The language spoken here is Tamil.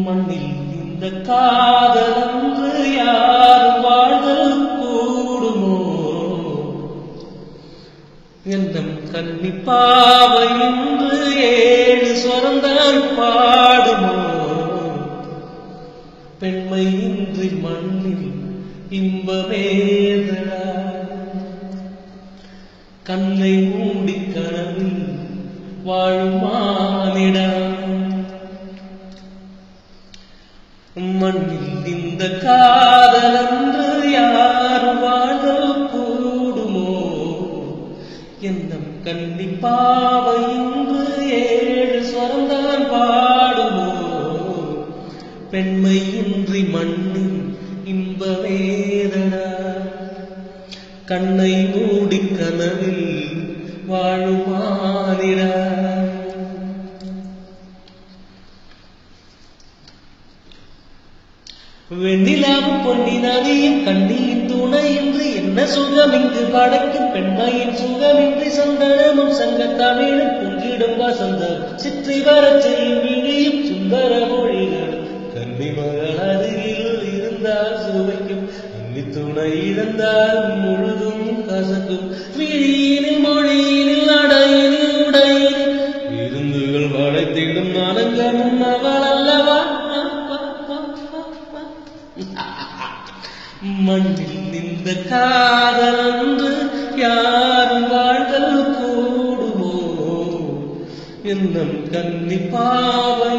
மண்ணில் இந்த காதலன்று யார் வாழ்தல் கூடுமோ எந்தம் கன்னிப்பாவை என்று ஏழு சுரந்தால் பாடுமோ? பெண்மை இன்றி மண்ணில் இன்பமேதடா கண்ணை மூடி கனவில் வாழும் மண்ணில் இந்த காதலன்று யார் வாழ கூடுமோ? என்னம் கன்னிப்பாவை இன்று ஏழு சொரந்தான் பாடுமோ? பெண்மை இன்றி மண்ணில் இன்ப கண்ணை மூடி கனவில் வாழுமானிடா. வெண்ணிலாவும் பொன்னி நதியும் கண்ணியின் துணையின்றி என்ன சுகம் இங்கு படைக்கும் பெண்மையின் சுகமின்றி சந்தனமும் சங்க தமிழும் பொங்கிடும் வசந்தம். சிற்றி வரச் செய்யும் விழியும் சுந்தரமும் துணை இழந்தால் முழுதும் கசக்கும். விழியினில் மொழியினில் அடையினில் உடையினில் விருந்துகள் வளைத்திடும் நலங்கமும் அவள் அல்லவா மண்ணில் இந்த காதலன்று யாரும் வாழ்தல் கூடுமோ? என்னும் கன்னி பாவை